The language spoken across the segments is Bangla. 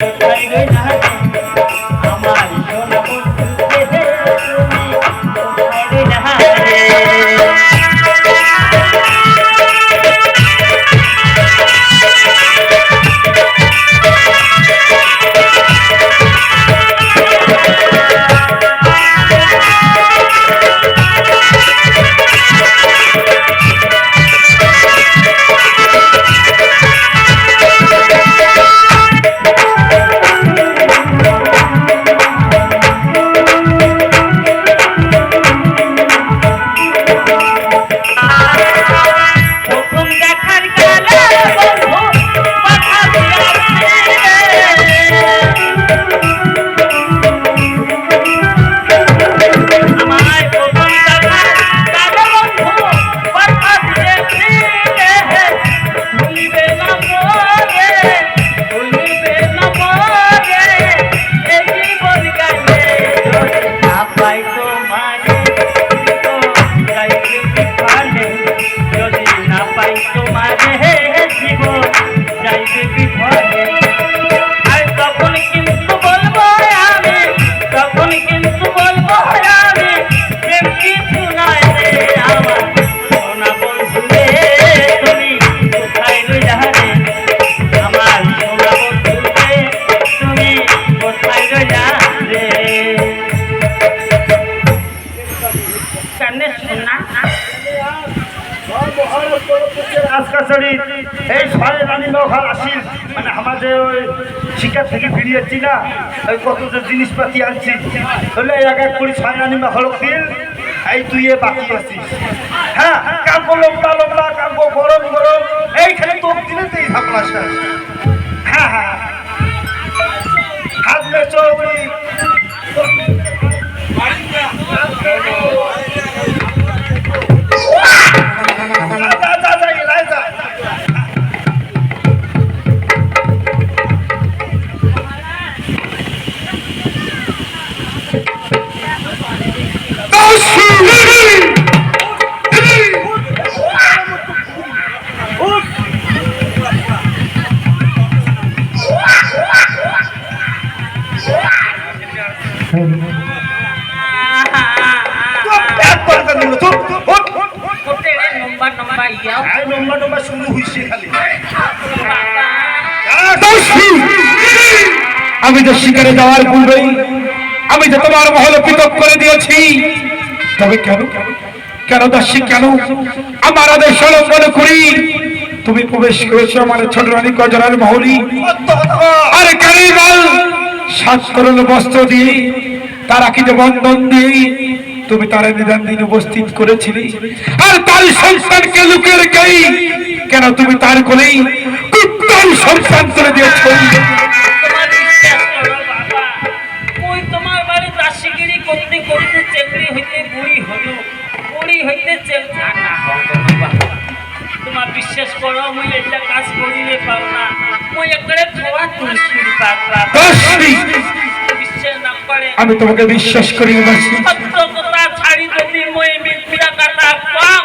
কোথায় রইলা রাজকাছাড়ি এই ছয় রানী নৌকার আসি মানে আমাদের ওই শিকার থেকে ফিরিয়েছি না, ওই কত জিনিসপাতি আনছি। তাহলে এক এক করে ছয় রানী এই তুই এ বাকি আছিস। হ্যাঁ কাম্প লোমলা লোমলা কাম্প গরম গরম, এইখানে তোর শেষ। হ্যাঁ হ্যাঁ। হাত মে আমি তো শিকারে যাওয়ার পূর্বেই আমি তো তোমার মহল পৃথক করে দিয়েছি তবে কেন? কেন দাসী কেন? আমার আদেশ লঙ্ঘন করি তুমি প্রবেশ করেছ আমার ছোট রানী গজরার মহলি। আরে কেন করল বস্ত্র দিয়ে, তার আকিতে বন্ধন দিয়ে তুমি তার নিদান দিন উপস্থিত করেছিলে। আর তার সন্তানকে লুকিয়ে রেখেই কেন তুমি তার কোলেই কুত্তার সন্তান করে দিয়েছ করতে করতে চেংড়ি হইতে বুড়ি হলো। বুড়ি হইতে চেং না। না হতো না বাবা। তোমার বিশ্বাস করো মুই এটা কাজ করিলে পাও না মুই একড়ে থোড়া তুলসির পাতলা বিশ্বাস না করে। আমি তোমাকে বিশ্বাস করি না দাসী। সত্য কথা ছাড়ি যদি মুই মিথ্যা কথা পাও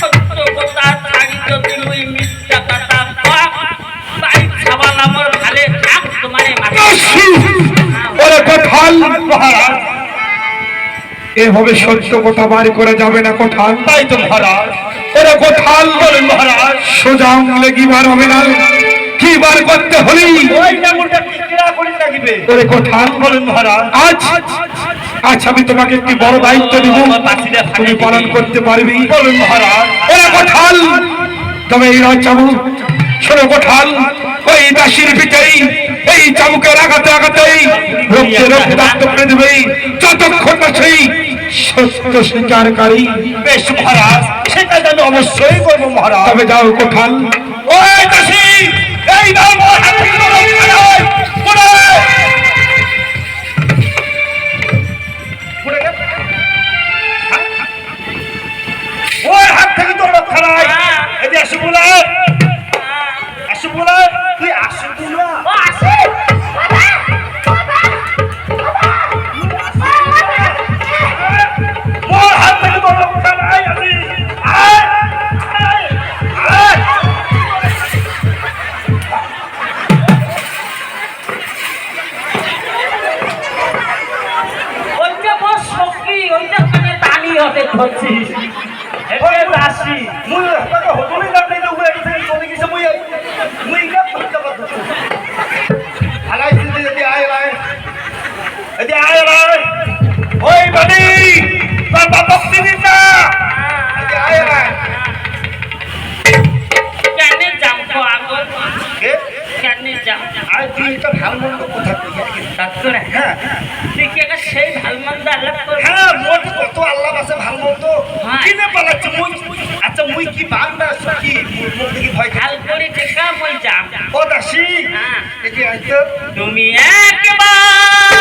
সত্য কথা ছাড়ি যদি মুই মিথ্যা কথা পাও আমার ভালে থাক তোমারে ওরে কোথাল এভাবে সত্য কথা বার করে যাবে না কোথাল তাই তো মহারাজ। ওরে কোথাল বলেন মহারাজ। সোজা আঙুলে হবে না? কি বার করতে হলি? ওই নামটা কি ক্রিয়া করে রাখবে ওরে কোথাল বলেন মহারাজ। আজ আজ আমি তোমাকে একটি বড় দায়িত্ব দিব। তুমি পালন করতে পারবি। বলেন মহারাজ। তবে এই নয় চাবুক শোনো কোঠাল ওই দাসির পিঠেই এই চাবুকের আঘাতে আঘাতেই রক্তে রক্তাক্ত করে দেবে। যতক্ষণ না সেই সত্য স্বীকারকারী। বেশ মহারাজ। সেটা আমি অবশ্যই করব মহারাজ। তবে যাও কোঠাল। ওই দাসী এই নাও মুই উবে এসে চলে গেছে মুই মুই গা পড়তে পারতো হালাই দিতে যদি আয় আয়। এদি আয় আয়। ওই বাড়ি তোর বাবা দিদিন না এদি আয় আয়। কেন যাম তো আগর কে? কেন যাম আয় তুই এটা ভালো মন্দ কথা কইয়া ডাক্তার হ্যাঁ তুই কি একটা সেই ভালমন্দ আলাপ হ্যাঁ মোর কত আল্লাহ আছে ভালো মন্দ হ্যাঁ। কিনে পালাচ্ছে মুই আচ্ছা মুই কি বান্দা কি? মুখ দেখি ভয় খাই ভালো করে দেখা মই যাম ও দাসী হ্যাঁ। আইতো। তুমি একবার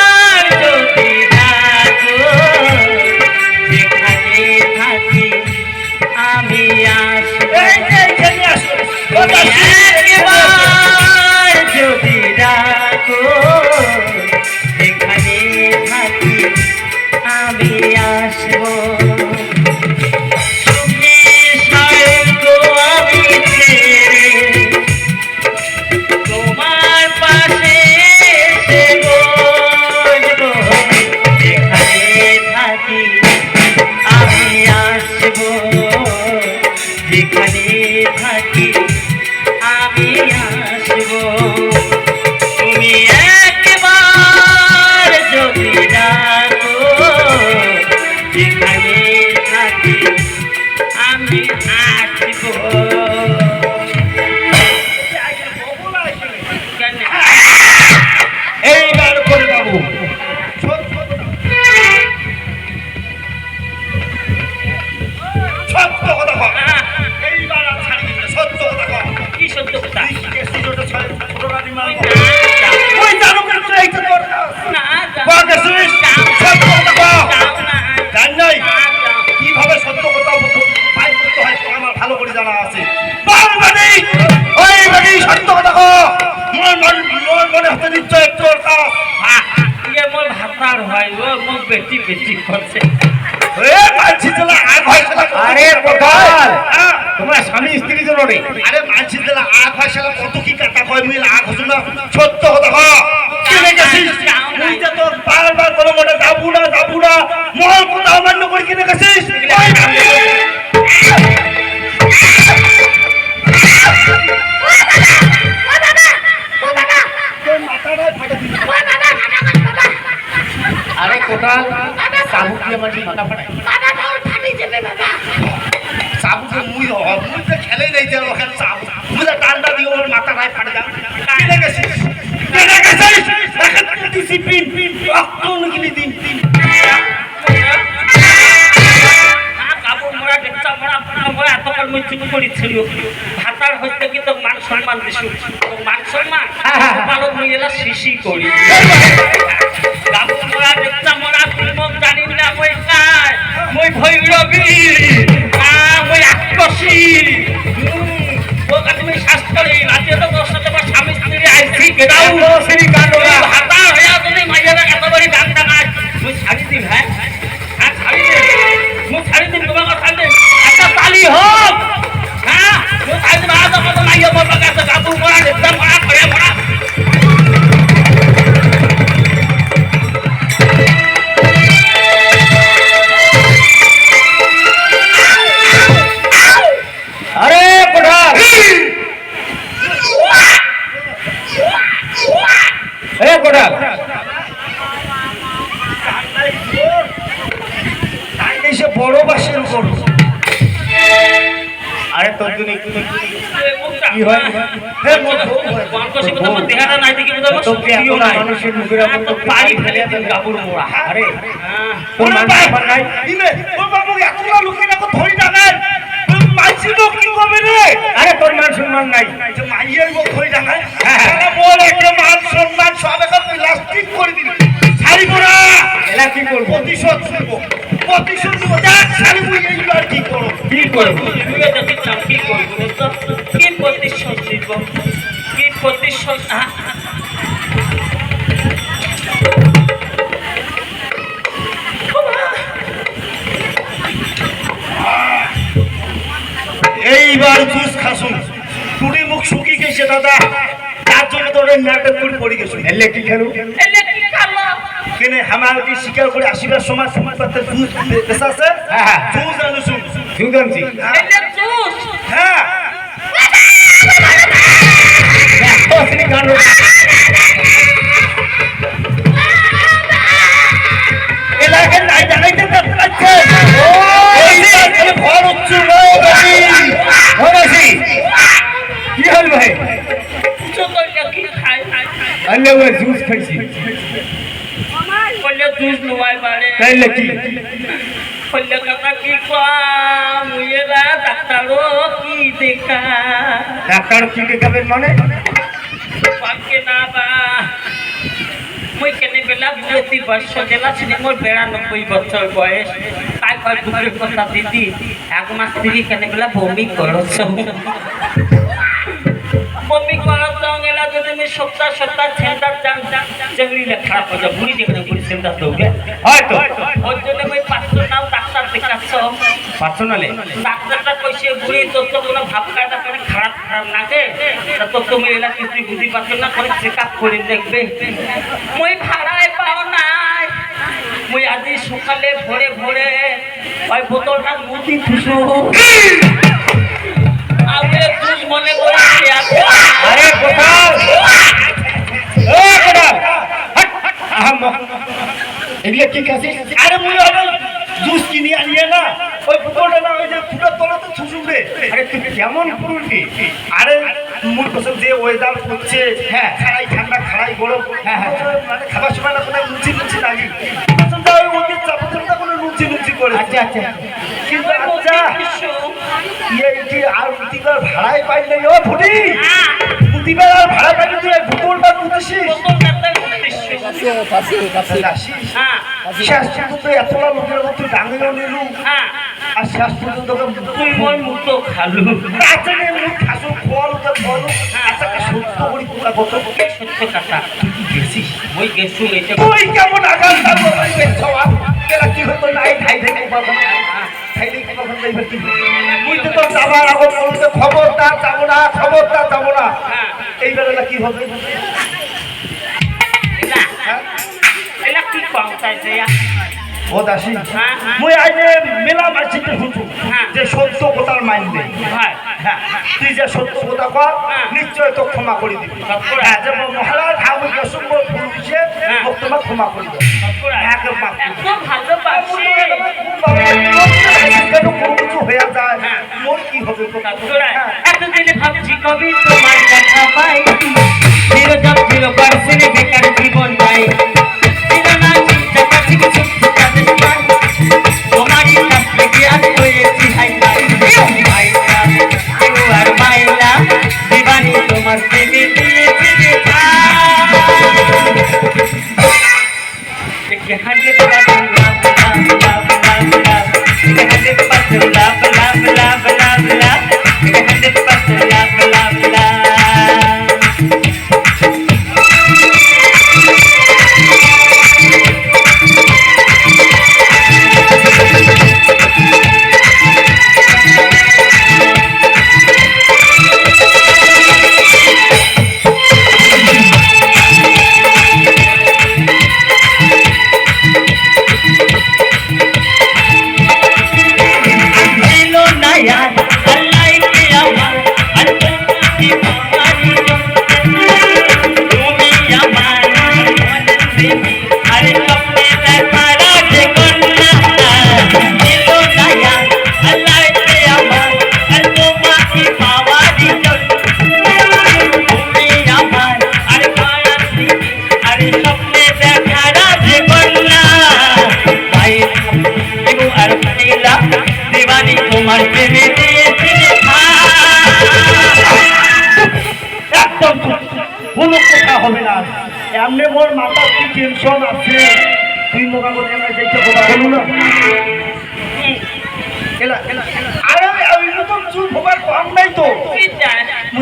বেটি করছে আরে স্বামী স্ত্রী জন্য রে আরে মানছি দিলা কত কি কাটা কয় মিল সত্য কথা করেছিল ভাতার হইতে কি তোর মান সম্মান দিছু তোর মান সম্মান পালক মুই এলা শিশি করি। কাপড় মোড়া ডেকচা মোড়া তুই জানি না মই কাই মই ভৈরবী আ মই আক্রসী মোক তুমি শাস্ত্রী রাতে তো তোর সাথে আমার স্বামী স্ত্রী আইছি গেদাও বড় বাসের উপর। আরে তোর জন্য কি হয়? হে হয়। আমার দেহাটা নাই দেখি বুঝাবো তোকে এত নাই মানুষের মুখের তো তো ফেলে দিন কাপড় মোড়া। আরে তোর মান নাই। ইনে ওর বাবু এতগুলা লোকের এখন ধরি ডাঙায় মাইছি লোক কি করবে রে? আরে তোর মান সম্মান নাই। যে মাইয়ের মুখ ধরি ডাঙায়। মোর একটা মান সম্মান সব এখন প্লাস্টিক করে দিবি। ছাড়ি পড়া এলা কি করব? প্রতিশোধ নেব। এইবার জুস খাসুন। টুটি মুখ শুকিয়ে গেছে, দাদা। তার জন্য তোর নাটক করে পড়ে গেছে। খেলু? এলে কি খাব কে কেনে আমার কি শিকার করে আসিবার সময় সময় পাতে জুস বেসা আছে? হ্যাঁ, হ্যাঁ। জুস আনু জুস এটা জুস। হ্যাঁ। এলাকায় নাই জানাইতে পারছে। ওই তাহলে ভর হচ্ছে রে বাবি হরাসি কি হল ভাই? চোখটা কি খায়? খায় খায় আল্লাহ জুস খাইছি। বললে জুস নোয়াই বাড়ে তাইলে কি? বললে কথা কি কম এরা ডাক্তারও কি দেখা? ডাক্তার কি দেখাবেন মানে? পাকে না বা। মই কেনে বেলা প্রতি বর্ষ জেলা ছিলি মোর বিরানব্বই বছর বয়স। তাই কয় কথা দিদি এক মাস থেকে কেনে বেলা বমি করছ বমি করছ এলা যদি আমি সপ্তাহ সপ্তাহ ছেঁদা চান জঙ্গলি লেখা পড়া বুড়ি যেখানে বুড়ি ছেঁদা দৌড়ে হয়তো ওই জন্য আমি পাঁচশো নাম ডাক্তার দেখাচ্ছ পার্সোনালে। ডাক্তারটা কইছে বুড়ি তোর তো কোনো ভাব কায়দা করে খারাপ খারাপ লাগে তা তোর তুমি এলা কিছু বুঝি পাচ্ছ না করে চেক আপ করে দেখবে মই ভাড়ায় পাও নাই মই আজি সকালে ভোরে ভোরে ওই বোতলটা মুদি থুসু আমি তুজ মনে করেছি আরে কোথাও? ও কোথাও? হাট, হাট, এগুলো কি খাসিস? আরে মুই আরে জুস কিনে আনিয়ে না ওই ফুটোটা না ওই যে ফুটোর তলাতে ছুসুবে আরে তুই কেমন পুরুষি আরে মূল কথা যে ওয়েদার হচ্ছে হ্যাঁ। খাড়াই ঠান্ডা খাড়াই গরম হ্যাঁ হ্যাঁ। মানে খাবার সময় না কোনো লুচি লুচি লাগে ওই ওদের চাপাতে কোনো লুচি লুচি করে। আচ্ছা আচ্ছা। কিন্তু আচ্ছা কি আর প্রতিবার ভাড়াই পাইলে ও ফুটি প্রতিবার আর ভাড়া পাইলে তুই ভূগোলটা বুঝেছিস হ্যাঁ। শেষ পর্যন্ত এতলা লোকের মতো ডাঙিয়ে নিলু। হ্যাঁ। আর শেষ পর্যন্ত তুই মোর মুতো খালু। আচ্ছা মুখ খাসো ফল তো ফল। আচ্ছা সত্য করি তোরা কত? সত্য কথা। তুই গেছিস? মই গেছু এটা কেমন আগাল যাব বেছওয়া কেলা কি হতো? নাই খাই খাই পাবো খাই খাই পাবো না এবার কি মুই তো যাবার আগত বলতে খবরদার যাব না, খবরদার যাব না। হ্যাঁ এই হবে? এলা এলা কি কম চাইছে ও দাসী মুই আইনে মেলা মাছিতে হুঁচু হ্যাঁ। যে সত্য কথার মাইনবে ভাই হ্যাঁ। তুই যে সত্য কথা কর হ্যাঁ। নিশ্চয় তো ক্ষমা করে দিবি। যে মহারাজ আমি অসম্ভব ভুল দিছে। তোমার ক্ষমা করে দেবো? হ্যাঁ। এতদিন ভাবছি কবি তোমার দেখা পাই। জিরো জব জিরো পার্সেন্ট বেকার জীবন নাই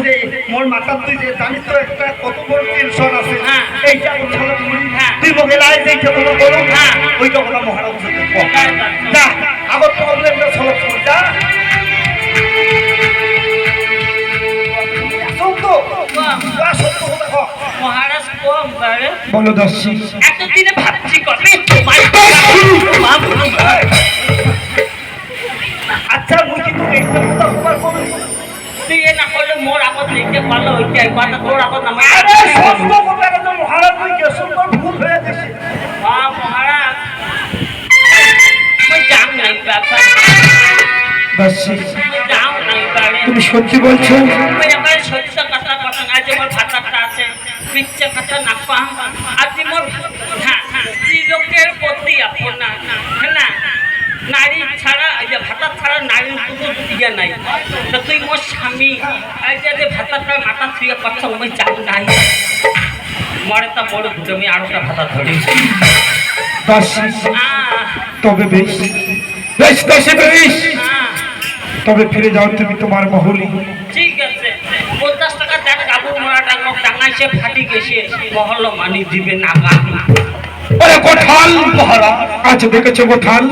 মুদে মোর মাথার তুই যে জানিস তো একটা কত বড় টেনশন আছে। হ্যাঁ। এইটা হ্যাঁ। তুই লাই বলো হ্যাঁ। ওইটা কথা মহারাজ। যা আগত প্রবলেমটা সলভ কর যা। যা মহারাজ কম বলো এতদিনে ভাবছি কবে? তোমার পারল ওইটা কথা তোর আগত নামে আরে সস্ত কথা তো মহারাজ মুই গেছো তোর ভুল হয়ে নাই বাবা মই যাম নাই পারে তুমি সত্যি বলছো? মই এবারে সত্য কথা কথা আজ মোর ভাতাটা আছে মিথ্যে কথা না পাম আজি হ্যাঁ লোকের প্রতি আপনা হ্যাঁ নারী ছাড়া এই যে ভাতা ছাড়া নারীর ইয়ে নাই। তো তুই মোর স্বামী এই যে ভাতাটা মাথা থুয়ে কথা মই যাম নাই। মরে তা বড় আমি আরোটা ভাতা ধরি। তবে বেশ। বেশ দাসী বেশ। তবে ফিরে যাও তুমি তোমার মহলি। ঠিক আছে। পঞ্চাশ টাকা দেখ কাবু মোড়া টাকা টাঙাইছে ফাটি গেছে। মহল্ল মানি দিবে না গান ওরে কোঠাল মহারাজ আজ দেখেছ কোঠাল